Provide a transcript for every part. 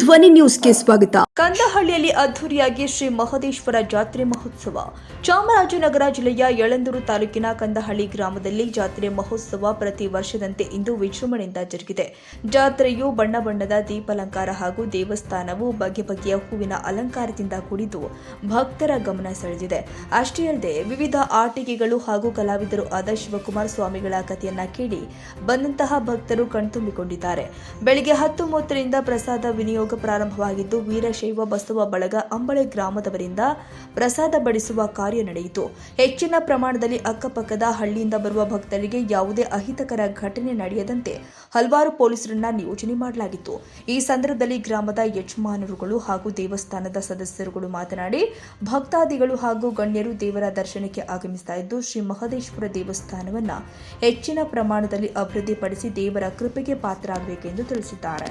ಧ್ವನಿ ನ್ಯೂಸ್ಗೆ ಸ್ವಾಗತ. ಕಂದಹಳ್ಳಿಯಲ್ಲಿ ಅದ್ದೂರಿಯಾಗಿ ಶ್ರೀ ಮಹದೇಶ್ವರ ಜಾತ್ರೆ ಮಹೋತ್ಸವ. ಚಾಮರಾಜನಗರ ಜಿಲ್ಲೆಯ ಯಳಂದೂರು ತಾಲೂಕಿನ ಕಂದಹಳ್ಳಿ ಗ್ರಾಮದಲ್ಲಿ ಜಾತ್ರೆ ಮಹೋತ್ಸವ ಪ್ರತಿ ವರ್ಷದಂತೆ ಇಂದು ವಿಜೃಂಭಣೆಯಿಂದ ಜರುಗಿದೆ. ಜಾತ್ರೆಯು ಬಣ್ಣ ಬಣ್ಣದ ದೀಪಾಲಂಕಾರ ಹಾಗೂ ದೇವಸ್ಥಾನವು ಬಗೆ ಬಗೆಯ ಹೂವಿನ ಅಲಂಕಾರದಿಂದ ಕೂಡಿದ್ದು ಭಕ್ತರ ಗಮನ ಸೆಳೆದಿದೆ. ಅಷ್ಟೇ ಅಲ್ಲದೆ ವಿವಿಧ ಆಟಿಕೆಗಳು ಹಾಗೂ ಕಲಾವಿದರು ಆದ ಶಿವಕುಮಾರ ಸ್ವಾಮಿಗಳ ಕಥೆಯನ್ನ ಕೇಳಿ ಬಂದಂತಹ ಭಕ್ತರು ಕಣ್ತುಂಬಿಕೊಂಡಿದ್ದಾರೆ. ಬೆಳಿಗ್ಗೆ ಹತ್ತು ಮೂವತ್ತರಿಂದ ಪ್ರಸಾದ ವಿನಿಯೋಗ ಪ್ರಾರಂಭವಾಗಿದ್ದು ವೀರಶೈವ ಬಸವ ಬಳಗ ಅಂಬಳೆ ಗ್ರಾಮದವರಿಂದ ಪ್ರಸಾದ ಬಡಿಸುವ ಕಾರ್ಯ ನಡೆಯಿತು. ಹೆಚ್ಚಿನ ಪ್ರಮಾಣದಲ್ಲಿ ಅಕ್ಕಪಕ್ಕದ ಹಳ್ಳಿಯಿಂದ ಬರುವ ಭಕ್ತರಿಗೆ ಯಾವುದೇ ಅಹಿತಕರ ಘಟನೆ ನಡೆಯದಂತೆ ಹಲವಾರು ಪೊಲೀಸರನ್ನ ನಿಯೋಜನೆ ಮಾಡಲಾಗಿತ್ತು. ಈ ಸಂದರ್ಭದಲ್ಲಿ ಗ್ರಾಮದ ಯಜಮಾನರುಗಳು ಹಾಗೂ ದೇವಸ್ಥಾನದ ಸದಸ್ಯರುಗಳು ಮಾತನಾಡಿ, ಭಕ್ತಾದಿಗಳು ಹಾಗೂ ಗಣ್ಯರು ದೇವರ ದರ್ಶನಕ್ಕೆ ಆಗಮಿಸ್ತಾ ಇದ್ದು, ಶ್ರೀ ಮಹದೇಶ್ವರ ದೇವಸ್ಥಾನವನ್ನ ಹೆಚ್ಚಿನ ಪ್ರಮಾಣದಲ್ಲಿ ಅಭಿವೃದ್ಧಿಪಡಿಸಿ ದೇವರ ಕೃಪೆಗೆ ಪಾತ್ರರಾಗಬೇಕೆಂದು ತಿಳಿಸಿದ್ದಾರೆ.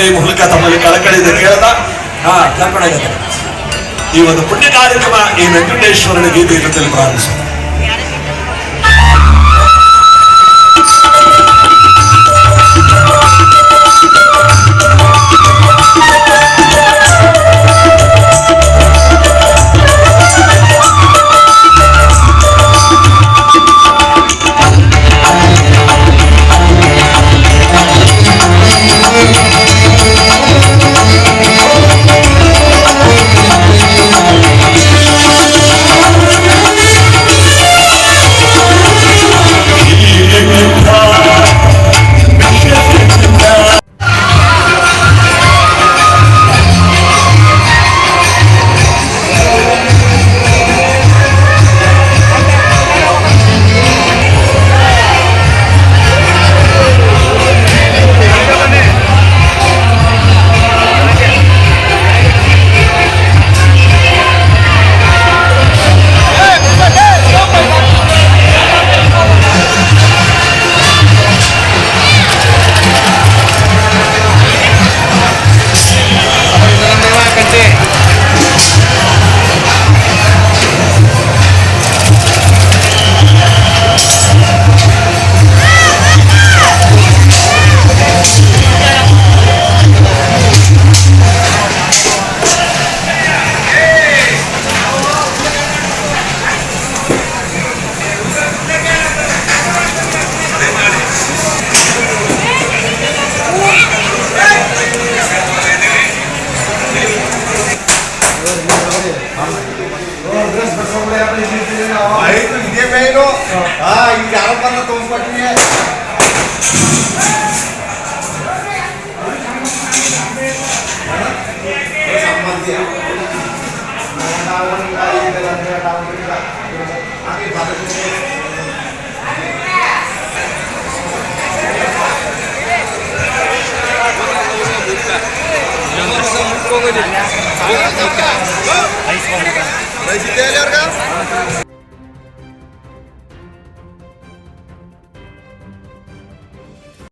ಈ ಮೂಲಕ ತಮ್ಮಲ್ಲಿ ಕಳಕಳಿದ ಕೇಳದ? ಹಾ ಕರ್ಕೊಂಡೋಗಿದೆ ಈ ಒಂದು ಪುಣ್ಯ ಕಾರ್ಯಕ್ರಮ ಈ ವೆಂಕಟೇಶ್ವರನ ಗೀತೆ ಜೊತೆಲಿ ಪ್ರಾರಂಭಿಸೋಣ. ಆಯ್ತು ಇದೇ ಮೇಲು ಹಾ ಈಗ ಯಾರೋ ಬಂದ ತುಂಬಿಕೊಟ್ಟಿನಿ ಸಂಬಂಧಿ నైస్